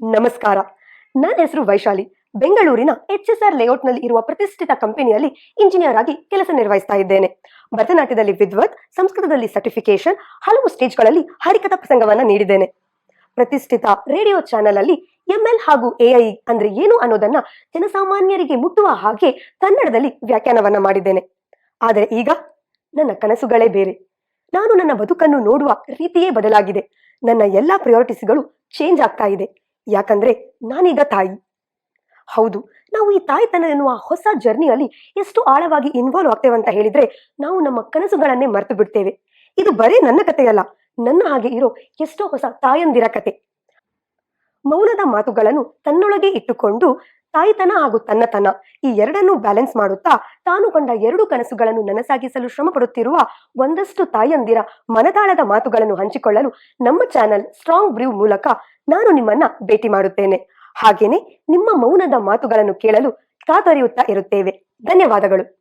ನಮಸ್ಕಾರ. ನನ್ನ ಹೆಸರು ವೈಶಾಲಿ. ಬೆಂಗಳೂರಿನ ಎಚ್ ಎಸ್ ಆರ್ ಲೇಔಟ್ನಲ್ಲಿ ಇರುವ ಪ್ರತಿಷ್ಠಿತ ಕಂಪನಿಯಲ್ಲಿ ಇಂಜಿನಿಯರ್ ಆಗಿ ಕೆಲಸ ನಿರ್ವಹಿಸ್ತಾ ಇದ್ದೇನೆ. ಭರತನಾಟ್ಯದಲ್ಲಿ ವಿದ್ವತ್, ಸಂಸ್ಕೃತದಲ್ಲಿ ಸರ್ಟಿಫಿಕೇಶನ್ ಹಲವು ಸ್ಟೇಜ್ಗಳಲ್ಲಿ ಹರಿಕಥಾ ಪ್ರಸಂಗವನ್ನ ನೀಡಿದ್ದೇನೆ. ಪ್ರತಿಷ್ಠಿತ ರೇಡಿಯೋ ಚಾನೆಲ್ ಅಲ್ಲಿ ಎಂಎಲ್ ಹಾಗೂ ಎಐ ಅಂದ್ರೆ ಏನು ಅನ್ನೋದನ್ನ ಜನಸಾಮಾನ್ಯರಿಗೆ ಮುಟ್ಟುವ ಹಾಗೆ ಕನ್ನಡದಲ್ಲಿ ವ್ಯಾಖ್ಯಾನವನ್ನ ಮಾಡಿದ್ದೇನೆ. ಆದರೆ ಈಗ ನನ್ನ ಕನಸುಗಳೇ ಬೇರೆ. ನಾನು ನನ್ನ ಬದುಕನ್ನು ನೋಡುವ ರೀತಿಯೇ ಬದಲಾಗಿದೆ. ನನ್ನ ಎಲ್ಲಾ ಪ್ರಯಾರಿಟೀಸ್ಗಳು ಚೇಂಜ್ ಆಗ್ತಾ ಇದೆ. ಯಾಕಂದ್ರೆ ನಾನೀಗ ತಾಯಿ. ಹೌದು, ನಾವು ಈ ತಾಯ್ತನ ಎನ್ನುವ ಹೊಸ ಜರ್ನಿಯಲ್ಲಿ ಎಷ್ಟು ಆಳವಾಗಿ ಇನ್ವಾಲ್ವ್ ಆಗ್ತೇವೆ ಅಂತ ಹೇಳಿದ್ರೆ ನಾವು ನಮ್ಮ ಕನಸುಗಳನ್ನೇ ಮರೆತು ಬಿಡ್ತೇವೆ. ಇದು ಬರೀ ನನ್ನ ಕಥೆಯಲ್ಲ, ನನ್ನ ಹಾಗೆ ಇರೋ ಎಷ್ಟೋ ಹೊಸ ತಾಯಂದಿರ ಕತೆ. ಮೌನದ ಮಾತುಗಳನ್ನು ತನ್ನೊಳಗೆ ಇಟ್ಟುಕೊಂಡು ತಾಯಿತನ ಹಾಗೂ ತನ್ನತನ ಈ ಎರಡನ್ನೂ ಬ್ಯಾಲೆನ್ಸ್ ಮಾಡುತ್ತಾ ತಾನು ಕಂಡ ಎರಡು ಕನಸುಗಳನ್ನು ನನಸಾಗಿಸಲು ಶ್ರಮ ಪಡುತ್ತಿರುವ ಒಂದಷ್ಟು ತಾಯಂದಿರ ಮನದಾಳದ ಮಾತುಗಳನ್ನು ಹಂಚಿಕೊಳ್ಳಲು ನಮ್ಮ ಚಾನೆಲ್ ಸ್ಟ್ರಾಂಗ್ ಬ್ರೀವ್ ಮೂಲಕ ನಾನು ನಿಮ್ಮನ್ನ ಭೇಟಿ ಮಾಡುತ್ತೇನೆ. ಹಾಗೇನೆ ನಿಮ್ಮ ಮೌನದ ಮಾತುಗಳನ್ನು ಕೇಳಲು ಕಾತೊರೆಯುತ್ತಾ ಇರುತ್ತೇವೆ. ಧನ್ಯವಾದಗಳು.